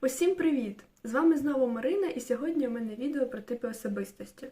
Усім привіт! З вами знову Марина, і сьогодні у мене відео про типи особистості.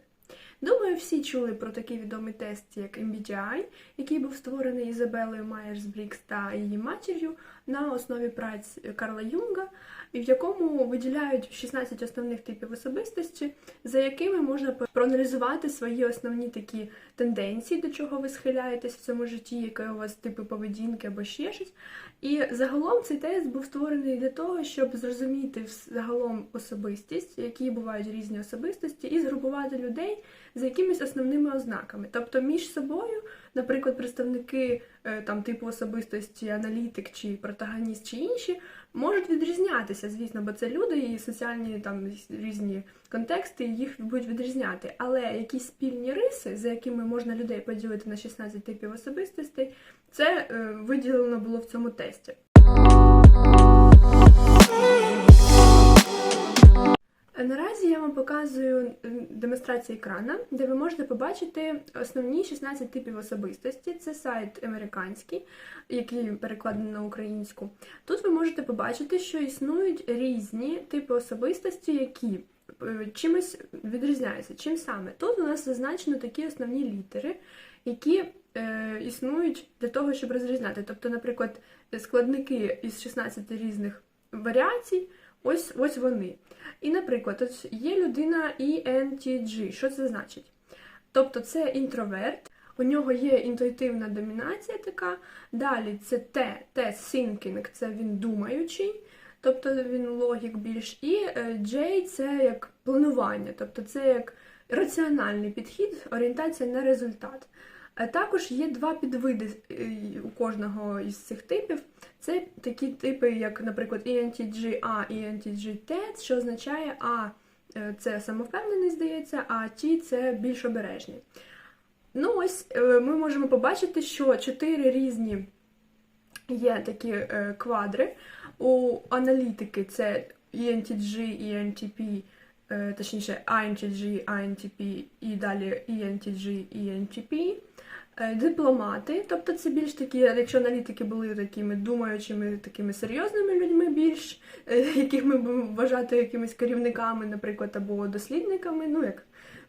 Думаю, всі чули про такий відомий тест, як MBTI, який був створений Ізабелою Майерс Брікс та її матір'ю на основі праць Карла Юнга, і в якому виділяють 16 основних типів особистості, за якими можна проаналізувати свої основні такі тенденції, до чого ви схиляєтесь в цьому житті, яке у вас типи поведінки або ще щось. І загалом цей тест був створений для того, щоб зрозуміти загалом особистість, які бувають різні особистості, і згрупувати людей за якимись основними ознаками. Тобто між собою, наприклад, представники е, там типу особистості, аналітик чи протагоніст чи інші можуть відрізнятися, звісно, бо це люди і соціальні там різні контексти їх будуть відрізняти. Але якісь спільні риси, за якими можна людей поділити на 16 типів особистостей, це е, виділено було в цьому тесті. Наразі я вам показую демонстрацію екрана, де ви можете побачити основні 16 типів особистості. Це сайт американський, який перекладений на українську. Тут ви можете побачити, що існують різні типи особистості, які е, чимось відрізняються. Чим саме? Тут у нас зазначено такі основні літери, які е, існують для того, щоб розрізняти. Тобто, наприклад, складники із 16 різних варіацій. Ось ось вони. І, наприклад, от є людина ENTG. Що це значить? Тобто це інтроверт, у нього є інтуїтивна домінація така. Далі це Т, Т thinking, це він думаючий, тобто він логік більш. І J це як планування, тобто це як раціональний підхід, орієнтація на результат. Також є два підвиди у кожного із цих типів. Це такі типи, як, наприклад, ENTG-A і ENTG-T, що означає А е, це самовпевнений, здається, а T це більш обережний. Ну, ось е, ми можемо побачити, що чотири різні є такі е, квадри. У аналітики це ENTG, ENTP, точніше, INTG, INTP і далі ENTG, ENTP. Е, дипломати, тобто це більш такі, якщо аналітики були такими думаючими, такими серйозними людьми, більш е, яких ми будемо вважати якимись керівниками, наприклад, або дослідниками, ну як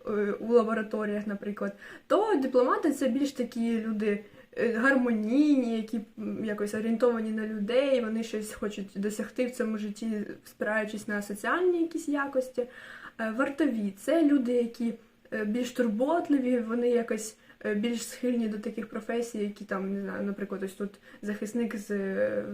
е, у лабораторіях, наприклад, то дипломати це більш такі люди гармонійні, які якось орієнтовані на людей, вони щось хочуть досягти в цьому житті, спираючись на соціальні якісь якості. Вартові це люди, які більш турботливі, вони якось. Е, більш схильні до таких професій, які там, не знаю, наприклад, ось тут захисник з е,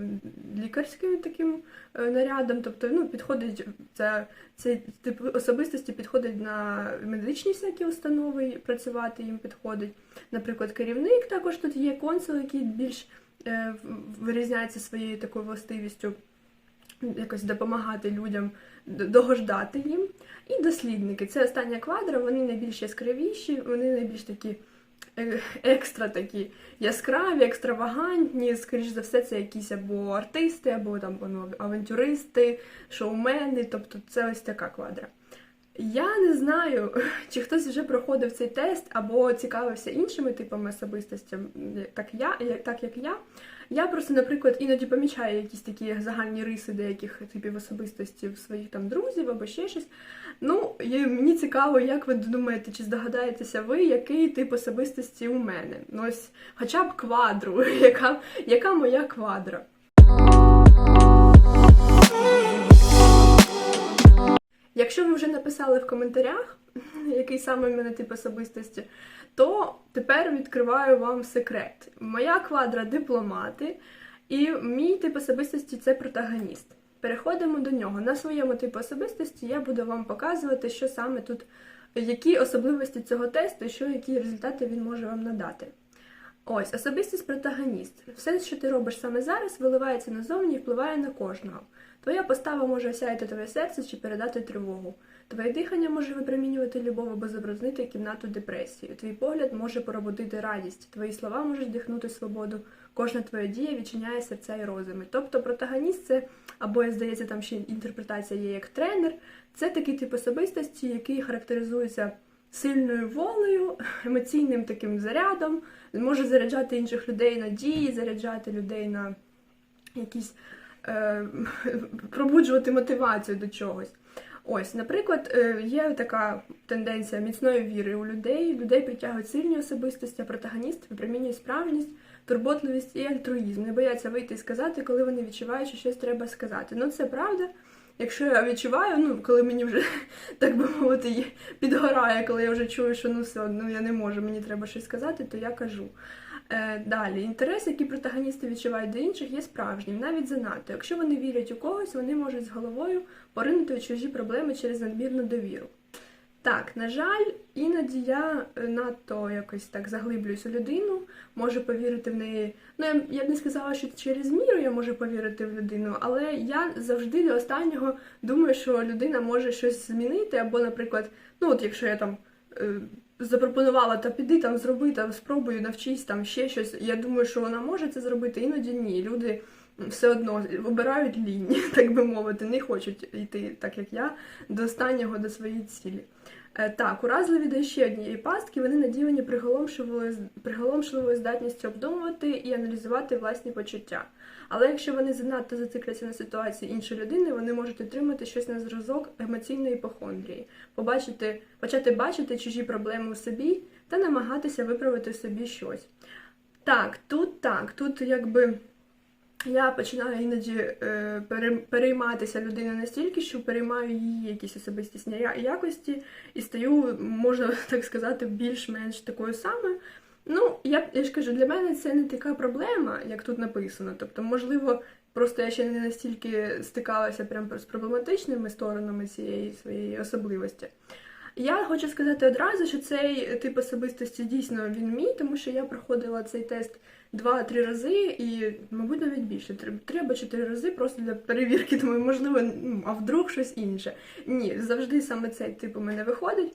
лікарським таким е, нарядом, тобто ну, підходить це, цей тип особистості підходить на медичні всякі установи, працювати їм підходить. Наприклад, керівник також тут є консул, який більш вирізняється своєю такою властивістю. Якось допомагати людям догождати їм. І дослідники. Це остання квадра, вони найбільш яскравіші, вони найбільш такі екстра такі яскраві, екстравагантні, скоріш за все, це якісь або артисти, або там ну, авантюристи, шоумени, тобто це ось така квадра. Я не знаю, чи хтось вже проходив цей тест або цікавився іншими типами особистості, так я, так як я. Я просто, наприклад, іноді помічаю якісь такі загальні риси деяких типів особистості в своїх там друзів або ще щось. Ну, і мені цікаво, як ви думаєте, чи здогадаєтеся ви, який тип особистості у мене? Ну, ось хоча б квадру, яка, яка моя квадра. Якщо ви вже написали в коментарях, який саме в мене тип особистості, то тепер відкриваю вам секрет. Моя квадра дипломати, і мій тип особистості це протагоніст. Переходимо до нього. На своєму типу особистості я буду вам показувати, що саме тут, які особливості цього тесту що, які результати він може вам надати. Ось, особистість протагоніст. Все, що ти робиш саме зараз, виливається назовні і впливає на кожного. Твоя постава може осяяти твоє серце чи передати тривогу. Твоє дихання може випромінювати любов або забруднити кімнату депресії. Твій погляд може пробудити радість, твої слова можуть дихнути свободу. Кожна твоя дія відчиняє серця і розуми. Тобто протагоніст це, або, здається, там ще інтерпретація є як тренер. Це такий тип особистості, який характеризується сильною волею, емоційним таким зарядом, може заряджати інших людей на дії, заряджати людей на якісь е, пробуджувати мотивацію до чогось. Ось, наприклад, е, є така тенденція міцної віри у людей. Людей притягують сильні особистості, а протагоніст випромінює справжність, турботливість і альтруїзм. Не бояться вийти і сказати, коли вони відчувають, що щось треба сказати. Ну, це правда. Якщо я відчуваю, ну коли мені вже так би мовити підгорає, коли я вже чую, що ну все одно я не можу, мені треба щось сказати, то я кажу. Е, далі, інтерес, який протагоністи відчувають до інших, є справжнім, навіть занадто. Якщо вони вірять у когось, вони можуть з головою поринути у чужі проблеми через надмірну довіру. Так, на жаль, іноді я е, надто якось так заглиблююсь у людину, можу повірити в неї. Ну, я, б не сказала, що через міру я можу повірити в людину, але я завжди до останнього думаю, що людина може щось змінити, або, наприклад, ну от якщо я там. е, Запропонувала та піди там зроби, там спробуй, навчись там ще щось. Я думаю, що вона може це зробити, іноді ні. Люди все одно обирають лінь, так би мовити, не хочуть йти, так як я, до останнього до своєї цілі. Е, Так, уразливі до ще однієї пастки, вони наділені приголомшливою, приголомшливою здатністю обдумувати і аналізувати власні почуття. Але якщо вони занадто зацикляться на ситуації іншої людини, вони можуть отримати щось на зразок емоційної іпохондрії, побачити, почати бачити чужі проблеми у собі та намагатися виправити собі щось. Так, тут так, тут якби я починаю іноді е, перейматися людиною настільки, що переймаю її якісь особистісні я- якості і стаю, можна так сказати, більш-менш такою самою. Ну, я, я ж кажу, для мене це не така проблема, як тут написано. Тобто, можливо, просто я ще не настільки стикалася прям з проблематичними сторонами цієї своєї особливості. Я хочу сказати одразу, що цей тип особистості дійсно він мій, тому що я проходила цей тест два-три рази, і, мабуть, навіть більше, або чотири рази просто для перевірки. тому можливо, ну, а вдруг щось інше. Ні, завжди саме цей тип у мене виходить.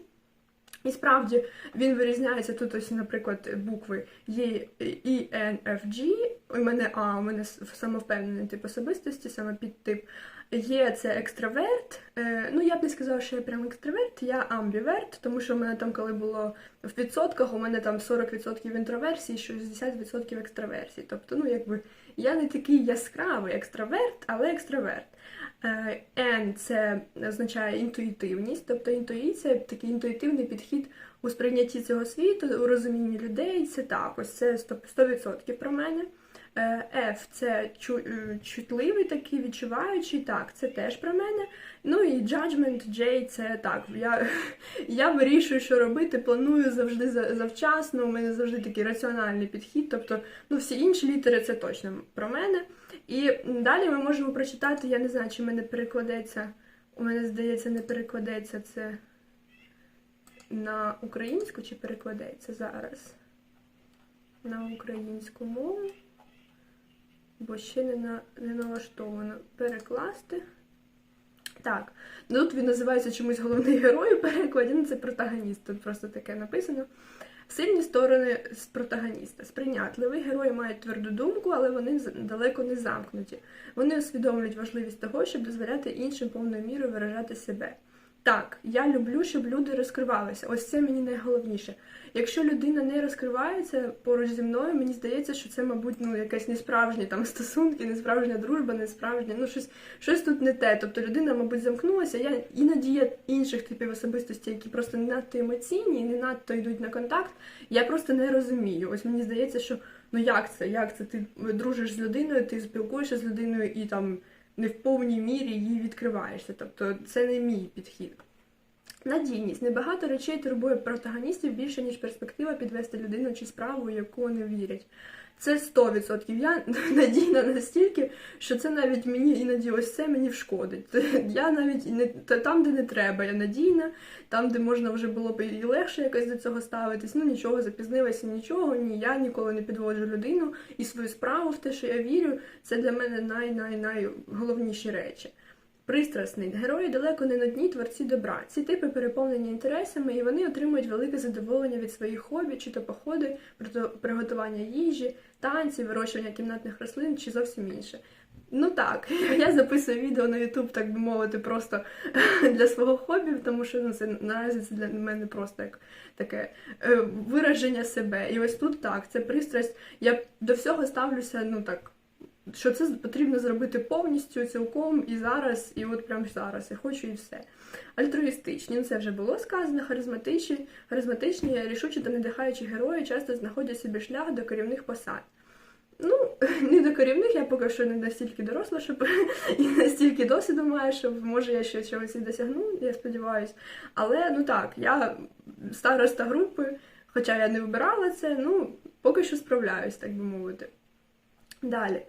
І справді він вирізняється тут, ось, наприклад, букви Н, Ф, G. У мене А, у мене самовпевнений тип особистості, саме підтип. Є це екстраверт. Е, ну, я б не сказала, що я прям екстраверт, я амбіверт, тому що в мене там, коли було в відсотках, у мене там 40% інтроверсії, 60% екстраверсії. Тобто, ну, якби я не такий яскравий екстраверт, але екстраверт. Е, N – це означає інтуїтивність, тобто інтуїція, такий інтуїтивний підхід у сприйнятті цього світу, у розумінні людей. Це так, ось це 100%, 100% про мене. Е, F – це е, чутливий такий, відчуваючий, так, це теж про мене. Ну і judgment, J – це так. Я, я вирішую, що робити, планую завжди завчасно. У мене завжди такий раціональний підхід. Тобто, ну всі інші літери це точно про мене. І далі ми можемо прочитати, я не знаю, чи мене перекладеться. У мене здається, не перекладеться це на українську, чи перекладеться зараз на українську мову, бо ще не, на, не налаштовано перекласти. Так, тут він називається чомусь головний герой у перекладі, ну це протагоніст, тут просто таке написано. Сильні сторони з протагоніста. Сприйнятливий герої мають тверду думку, але вони далеко не замкнуті. Вони усвідомлюють важливість того, щоб дозволяти іншим повною мірою виражати себе. Так, я люблю, щоб люди розкривалися. Ось це мені найголовніше. Якщо людина не розкривається поруч зі мною, мені здається, що це, мабуть, ну якесь несправжні там стосунки, несправжня дружба, несправжнє, ну щось, щось тут не те. Тобто людина, мабуть, замкнулася. Я іноді є інших типів особистості, які просто не надто емоційні, не надто йдуть на контакт. Я просто не розумію. Ось мені здається, що ну як це? Як це? Ти дружиш з людиною, ти спілкуєшся з людиною і там не в повній мірі їй відкриваєшся. Тобто це не мій підхід. Надійність. Небагато речей турбує протагоністів більше, ніж перспектива підвести людину чи справу, у яку вони вірять. Це 100%. Я надійна настільки, що це навіть мені іноді ось це мені вшкодить. Я навіть не там, де не треба, я надійна, там, де можна вже було б і легше якось до цього ставитись. Ну нічого, запізнилася, нічого. Ні, я ніколи не підводжу людину і свою справу в те, що я вірю, це для мене най-най-найголовніші речі. Пристрасний герої далеко не нудні творці добра. Ці типи переповнені інтересами, і вони отримують велике задоволення від своїх хобі, чи то походи, приготування їжі, танці, вирощування кімнатних рослин чи зовсім інше. Ну так, я записую відео на YouTube, так би мовити, просто для свого хобі, тому що ну, це наразі це для мене просто як таке е, вираження себе. І ось тут так, це пристрасть. Я до всього ставлюся, ну так що це потрібно зробити повністю, цілком і зараз, і от прямо зараз. Я хочу і все. Альтруїстичні, ну це вже було сказано, харизматичні, харизматичні, рішучі та надихаючі герої часто знаходять собі шлях до керівних посад. Ну, не до керівних, я поки що не настільки доросла, щоб і настільки досвіду маю, щоб може я ще чогось і досягну, я сподіваюся. Але ну так, я староста групи, хоча я не вибирала це, ну поки що справляюсь, так би мовити. Далі.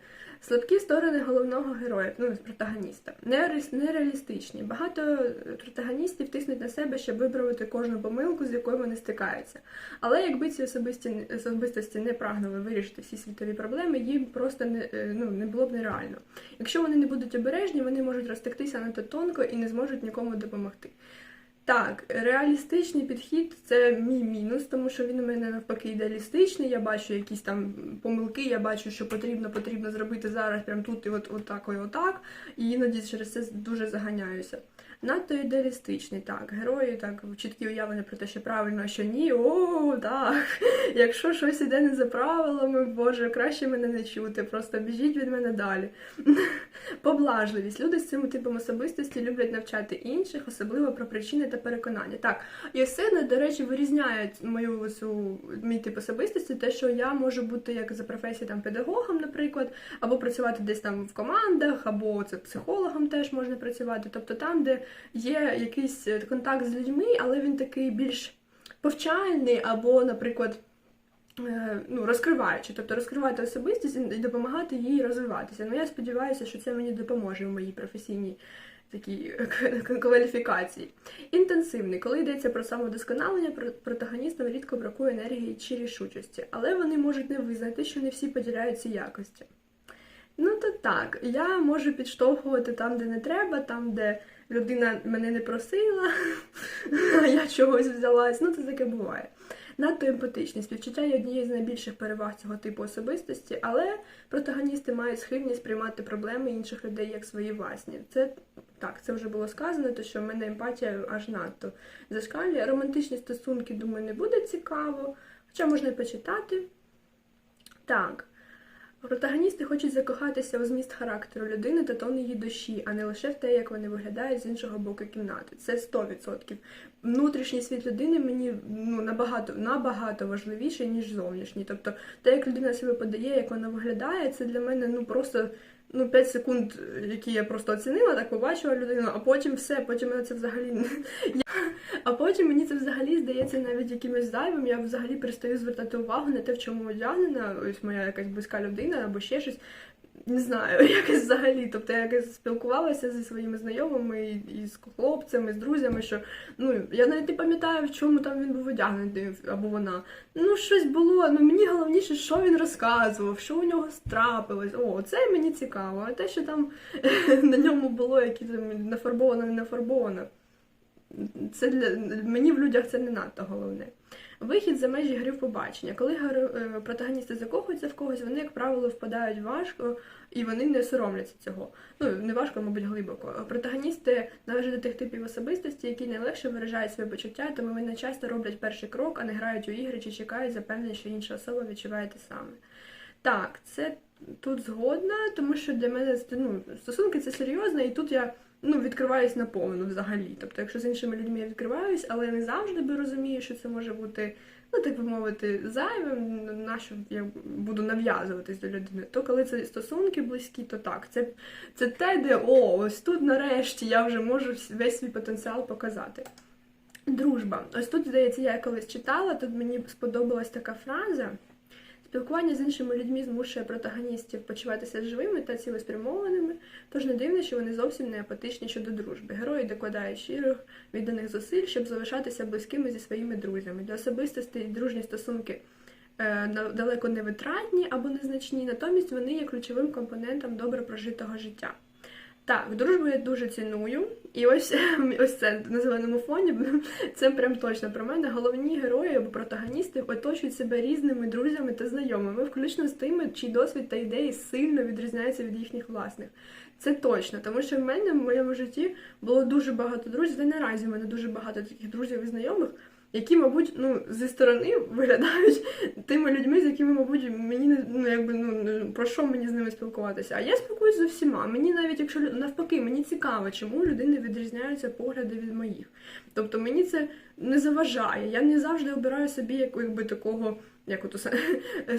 Слабкі сторони головного героя, ну, протагоніста. Нере- Нереалістичні. Багато протагоністів тиснуть на себе, щоб виправити кожну помилку, з якою вони стикаються. Але якби ці особисті, особистості не прагнули вирішити всі світові проблеми, їм просто не, е, ну, не було б нереально. Якщо вони не будуть обережні, вони можуть розтектися надто тонко і не зможуть нікому допомогти. Так, реалістичний підхід це мій мінус, тому що він у мене навпаки ідеалістичний. Я бачу якісь там помилки, я бачу, що потрібно потрібно зробити зараз, прямо тут і от, от так, і отак. І іноді через це дуже заганяюся. Надто ідеалістичний, так, герої так чіткі уявлення про те, що правильно, а що ні. О, так. Якщо щось іде не за правилами, боже, краще мене не чути, просто біжіть від мене далі. Поблажливість. Люди з цим типом особистості люблять навчати інших, особливо про причини та переконання. Так, все, до речі, вирізняє мою цю мій тип особистості, те, що я можу бути як за професією там педагогом, наприклад, або працювати десь там в командах, або це психологом теж можна працювати. Тобто там, де є якийсь е, контакт з людьми, але він такий більш повчальний, або, наприклад. е, Ну, розкриваючи, тобто розкривати особистість і допомагати їй розвиватися. Ну, я сподіваюся, що це мені допоможе в моїй професійній такій кваліфікації. Інтенсивний, коли йдеться про самодосконалення, про- протагоністам рідко бракує енергії чи рішучості, але вони можуть не визнати, що не всі поділяють ці якості. Ну то так, я можу підштовхувати там, де не треба, там, де людина мене не просила, а я чогось взялась. Ну, це таке буває. Надто емпатичність. Співчуття є однією з найбільших переваг цього типу особистості, але протагоністи мають схильність приймати проблеми інших людей як свої власні. Це так, це вже було сказано, то що в мене емпатія аж надто зашкалює. Романтичні стосунки, думаю, не буде цікаво, хоча можна почитати. Так. Протагоністи хочуть закохатися у зміст характеру людини та тон її душі, а не лише в те, як вони виглядають з іншого боку кімнати. Це 100%. Внутрішній світ людини мені ну, набагато, набагато важливіший, ніж зовнішній. Тобто, те, як людина себе подає, як вона виглядає, це для мене ну просто ну, 5 секунд, які я просто оцінила, так побачила людину, а потім все, потім мене це взагалі. А потім мені це взагалі здається навіть якимось зайвим. Я взагалі перестаю звертати увагу на те, в чому одягнена, ось моя якась близька людина або ще щось. Не знаю, якось взагалі. Тобто я якось спілкувалася зі своїми знайомими і, і з хлопцями, з друзями, що ну я навіть не пам'ятаю, в чому там він був одягнений або вона. Ну, щось було. Ну мені головніше, що він розказував, що у нього страпилось. О, це мені цікаво. А те, що там на ньому було, які там нафарбовано, не нафарбовано. Це для мені в людях це не надто головне. Вихід за межі гри в побачення. Коли е, протагоністи закохуються в когось, вони, як правило, впадають важко і вони не соромляться цього. Ну, не важко, мабуть, глибоко. Протагоністи належать до тих типів особистості, які найлегше виражають свої почуття, тому вони часто роблять перший крок, а не грають у ігри чи чекають запевнення, що інша особа відчуває те саме. Так, це тут згодна, тому що для мене ну, стосунки це серйозно, і тут я ну, відкриваюсь наповну взагалі. Тобто, якщо з іншими людьми я відкриваюсь, але я не завжди би розумію, що це може бути, ну так би мовити, зайвим, на що я буду нав'язуватись до людини. То коли це стосунки близькі, то так. Це, це те, де о, ось тут нарешті я вже можу весь свій потенціал показати. Дружба. Ось тут, здається, я колись читала, тут мені сподобалась така фраза. Спілкування з іншими людьми змушує протагоністів почуватися живими та цілеспрямованими, тож не дивно, що вони зовсім не апатичні щодо дружби. Герої докладають щирих відданих зусиль, щоб залишатися близькими зі своїми друзями. Для особистостей дружні стосунки е, далеко не витратні або незначні, натомість вони є ключовим компонентом добре прожитого життя. Так, дружбу я дуже ціную. І ось ось це на зеленому фоні. Це прям точно про мене. Головні герої або протагоністи оточують себе різними друзями та знайомими, включно з тими, чий досвід та ідеї сильно відрізняються від їхніх власних. Це точно, тому що в мене в моєму житті було дуже багато друзів. Та наразі в мене дуже багато таких друзів і знайомих, які, мабуть, ну, зі сторони виглядають тими людьми, з якими, мабуть, мені не ну, якби ну про що мені з ними спілкуватися. А я спілкуюся з усіма. Мені навіть якщо навпаки, мені цікаво, чому людини відрізняються погляди від моїх. Тобто мені це не заважає. Я не завжди обираю собі якби такого. Як от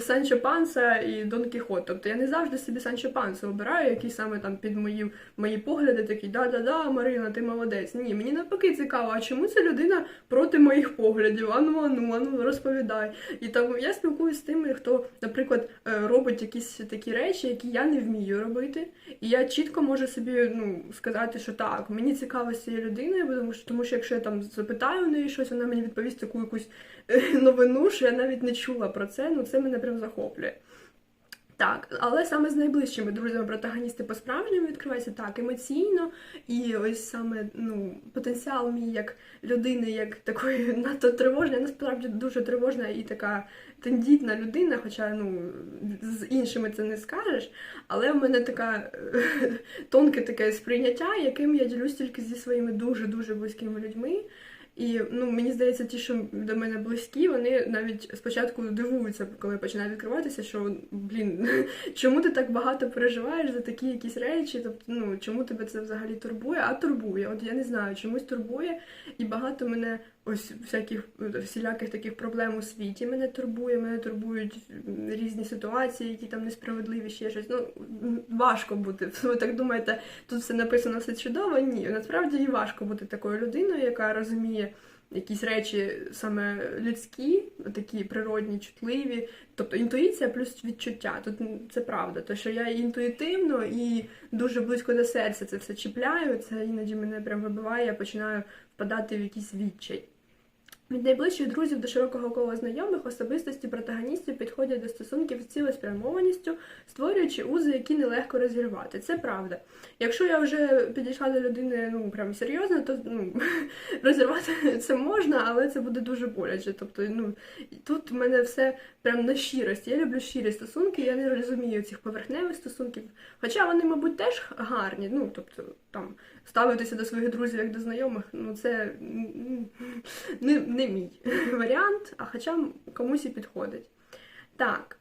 Санчо Панса і Дон Кіхот. Тобто я не завжди собі Санчо Панса обираю, який саме там під мої, мої погляди такий да-да-да, Марина, ти молодець. Ні, мені навпаки цікаво, а чому ця людина проти моїх поглядів? Ану, ану, ану, розповідай. І там я спілкуюся з тими, хто, наприклад, е, робить якісь такі речі, які я не вмію робити. І я чітко можу собі ну, сказати, що так, мені цікаво з цією людиною, тому що, тому що якщо я там запитаю у неї щось, вона мені відповість таку якусь е, новину, що я навіть не чула про це, ну це мене прям захоплює. Так, але саме з найближчими друзями протагоністи по-справжньому відкриваються так емоційно, і ось саме ну, потенціал мій як людини, як такої надто тривожної, насправді дуже тривожна і така тендітна людина, хоча ну, з іншими це не скажеш. Але в мене така тонке таке сприйняття, яким я ділюсь тільки зі своїми дуже-дуже близькими людьми. І ну, мені здається, ті, що до мене близькі, вони навіть спочатку дивуються, коли починає відкриватися, що блін, чому ти так багато переживаєш за такі якісь речі? Тобто, ну чому тебе це взагалі турбує? А турбує. От я не знаю, чомусь турбує, і багато мене ось всяких всіляких таких проблем у світі мене турбує. Мене турбують різні ситуації, які там несправедливі, ще щось. Ну важко бути. Ви так думаєте, тут все написано все чудово? Ні, насправді і важко бути такою людиною, яка розуміє якісь речі саме людські, такі природні, чутливі. Тобто інтуїція плюс відчуття. Тут це правда. То що я інтуїтивно і дуже близько до серця це все чіпляю. Це іноді мене прям вибиває, я починаю впадати в якийсь відчай. Від найближчих друзів до широкого кола знайомих особистості протагоністів підходять до стосунків з цілеспрямованістю, створюючи узи, які нелегко розірвати. Це правда. Якщо я вже підійшла до людини ну прям серйозно, то ну розірвати це можна, але це буде дуже боляче. Тобто, ну тут в мене все прям на щирості. Я люблю щирі стосунки, я не розумію цих поверхневих стосунків. Хоча вони, мабуть, теж гарні. Ну тобто там ставитися до своїх друзів як до знайомих, ну це м, не, не мій варіант, а хоча комусь і підходить. Так.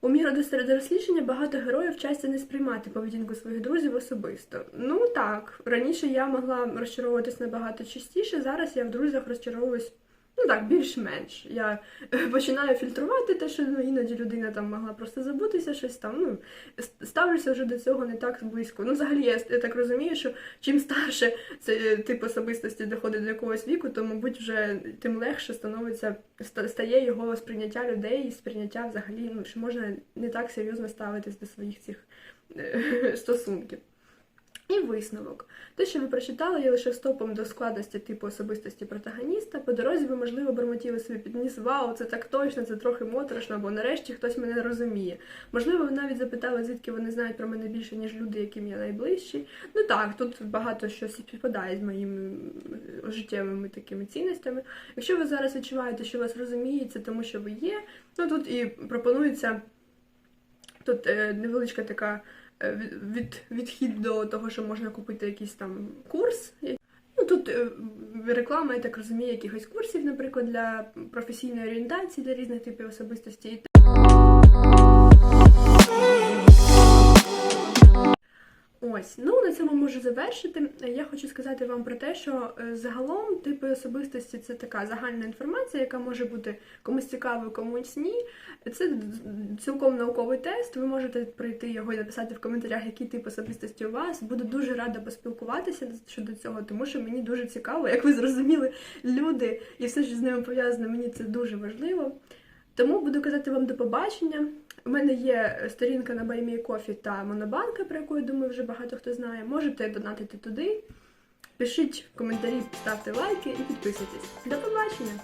У міру до дорослішання багато героїв вчаться не сприймати поведінку своїх друзів особисто. Ну так, раніше я могла розчаровуватись набагато частіше, зараз я в друзях розчаровуюсь, ну так, більш-менш. Я е, починаю фільтрувати те, що ну, іноді людина там могла просто забутися, щось там. Ну, ставлюся вже до цього не так близько. Ну, взагалі, я, я так розумію, що чим старше цей тип особистості доходить до якогось віку, то, мабуть, вже тим легше становиться стає його сприйняття людей і сприйняття взагалі, ну, що можна не так серйозно ставитись до своїх цих е, стосунків. І висновок. Те, що ви прочитали, є лише вступом до складності типу особистості протагоніста. По дорозі ви, можливо, бормотіли собі під ніс, вау, це так точно, це трохи моторошно, або нарешті хтось мене розуміє. Можливо, ви навіть запитали, звідки вони знають про мене більше, ніж люди, яким я найближчий. Ну так, тут багато що співпадає з моїми життєвими такими цінностями. Якщо ви зараз відчуваєте, що вас розуміють, це тому що ви є. Ну тут і пропонується тут е, невеличка така е, від, від, відхід до того, що можна купити якийсь там курс. Ну, тут е, реклама, я так розумію, якихось курсів, наприклад, для професійної орієнтації, для різних типів особистості. Ось, ну на цьому можу завершити. Я хочу сказати вам про те, що е, загалом типи особистості це така загальна інформація, яка може бути комусь цікавою, комусь ні. Це цілком науковий тест. Ви можете пройти його і написати в коментарях, який тип особистості у вас. Буду дуже рада поспілкуватися щодо цього, тому що мені дуже цікаво, як ви зрозуміли, люди і все, що з ними пов'язано, мені це дуже важливо. Тому буду казати вам до побачення. У мене є сторінка на BuyMeCoffee та Монобанка, про яку я думаю, вже багато хто знає. Можете донатити туди. Пишіть коментарі, ставте лайки і підписуйтесь. До побачення!